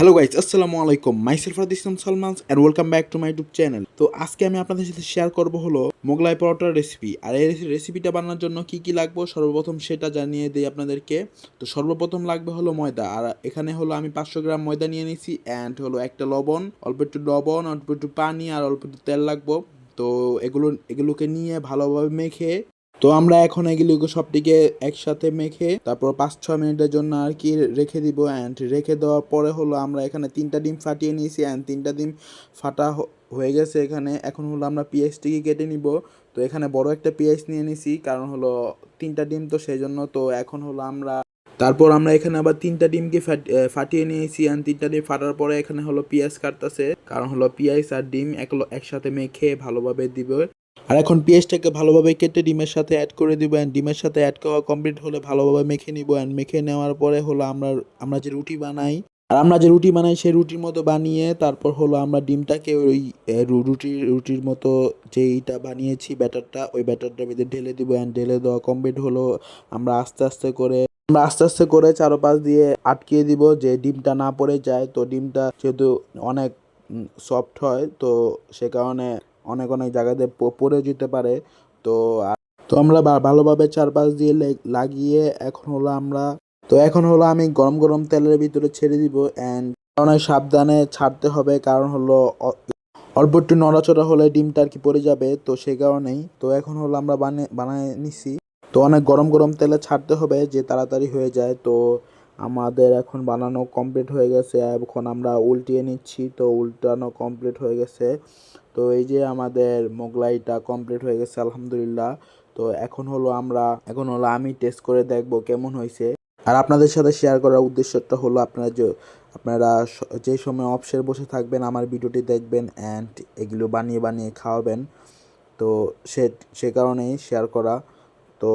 Hello guys আসসালামু আলাইকুম। Myself Raad Islam Salman and welcome back to my YouTube channel তো আজকে আমি আপনাদের সাথে শেয়ার করব হলো মোগলাই পরোটার রেসিপি আর এই রেসিপিটা বানানোর জন্য কি কি লাগবে? সর্বপ্রথম সেটা জানিয়ে দিই আপনাদেরকে। তো সর্বপ্রথম লাগবে হলো ময়দা। আর এখানে হলো আমি পাঁচশো গ্রাম ময়দা নিয়ে নিয়েছি অ্যান্ড হলো একটা লবণ, অল্প একটু লবণ, অল্প একটু পানি, আর অল্প একটু তেল লাগবো। তো এগুলো এগুলোকে নিয়ে ভালোভাবে মেখে তো আমরা এখন এগুলোকে সবটিকে একসাথে মেখে তারপর পাঁচ ছ মিনিটের জন্য আর কি রেখে দিব অ্যান্ড রেখে দেওয়ার পরে হলো আমরা এখানে তিনটা ডিম ফাটিয়ে নিয়েছি অ্যান্ড তিনটা ডিম ফাটা হয়ে গেছে এখানে। এখন হলো আমরা পেঁয়াজটিকে কেটে নিব। তো এখানে বড় একটা পেঁয়াজ নিয়ে নিছি, কারণ হলো তিনটা ডিম তো সেই জন্য তো এখন হলো আমরা তারপর আমরা এখানে আবার তিনটা ডিমকে ফাট- ফাটিয়ে নিয়েছি আর তিনটা ডিম ফাটার পরে এখানে হলো পেঁয়াজ কাটতেছে। কারণ হলো পেঁয়াজ আর ডিম এক একসাথে মেখে ভালোভাবে দিব। আর এখন পেঁয়াজটাকে ভালোভাবে কেটে ডিমের সাথে অ্যাড করে দিব অ্যান্ড ডিমের সাথে অ্যাড করা কমপ্লিট হলে ভালোভাবে মেখে নিব অ্যান্ড মেখে নেওয়ার পরে হলো আমরা আমরা যে রুটি বানাই আর আমরা যে রুটি বানাই সেই রুটির মতো বানিয়ে তারপর হলো আমরা ডিমটাকে ওই এ, রু- রুটি রুটির মতো যেইটা বানিয়েছি ব্যাটারটা ওই ব্যাটারটার ভিতরে ঢেলে দিব অ্যান্ড ঢেলে দেওয়া কমপ্লিট হলো। আমরা আস্তে আস্তে করে আমরা আস্তে আস্তে করে চারোপাশ দিয়ে আটকিয়ে দিব যে ডিমটা না পড়ে যায়। তো ডিমটা যেহেতু অনেক সফট হয় তো সে কারণে অনেক অনেক জায়গাতে পড়ে যেতে পারে। তো তো আমরা ভালোভাবে চারপাশ দিয়ে লাগিয়ে এখন হলো আমরা, তো এখন হলো আমি গরম গরম তেলের ভিতরে ছেড়ে দিব অ্যান্ড অনেক সাবধানে ছাড়তে হবে কারণ হলো অল্প একটু নড়াচড়া হলে ডিমটা আর কি পড়ে যাবে তো সেই কারণেই। তো এখন হলো আমরা বানিয়ে বানায় নিছি। তো অনেক গরম গরম তেলে ছাড়তে হবে যে তাড়াতাড়ি হয়ে যায়। তো আমাদের এখন বানানো কমপ্লিট হয়ে গেছে, এখন আমরা উল্টিয়ে নিচ্ছি, তো উল্টানো কমপ্লিট হয়ে গেছে। তো এই যে আমাদের মোগলাইটা কমপ্লিট হয়ে গেছে, আলহামদুলিল্লাহ। তো এখন হলো আমরা, এখন হলো আমি টেস্ট করে দেখব কেমন হয়েছে। আর আপনাদের সাথে শেয়ার করার উদ্দেশ্যটা হলো আপনারা যে আপনারা যে সময় অফসের বসে থাকবেন, আমার ভিডিওটি দেখবেন অ্যান্ড এগুলো বানিয়ে বানিয়ে খাওয়াবেন। তো সে সে কারণেই শেয়ার করা। তো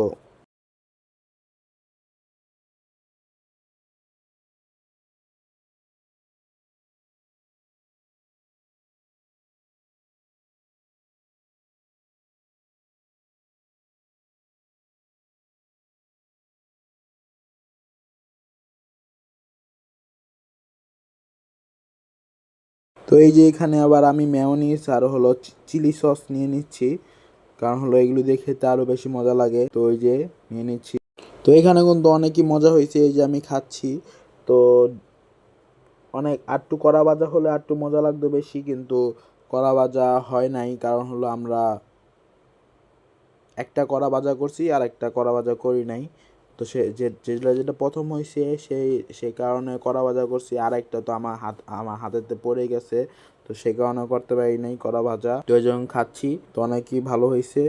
তো এই যে এখানে আবার আমি মেয়োনিজ আর হলো চিলি সস নিয়ে নিচ্ছি। কারণ হলো এগুলো দিয়ে খেতে আরও বেশি মজা লাগে। তো ওই যে নিয়ে নিচ্ছি। তো এখানে কিন্তু অনেকই মজা হয়েছে, এই যে আমি খাচ্ছি। তো অনেক আটটু কড়া ভাজা হলে আটটু মজা লাগতো বেশি, কিন্তু কড়া ভাজা হয় নাই। কারণ হলো আমরা একটা কড়া ভাজা করছি আর একটা কড়া ভাজা করি নাই। তো সে যে যেটা যেটা প্রথম হয়েছে সেই সেই কারণে কড়া ভাজা করছি। আর একটা তো আমার হাত, আমার হাতেতে পড়ে গেছে, তো সে কারণে করতে পারি নাই কড়া ভাজা তো যখন খাচ্ছি, তো অনেকই ভালো হয়েছে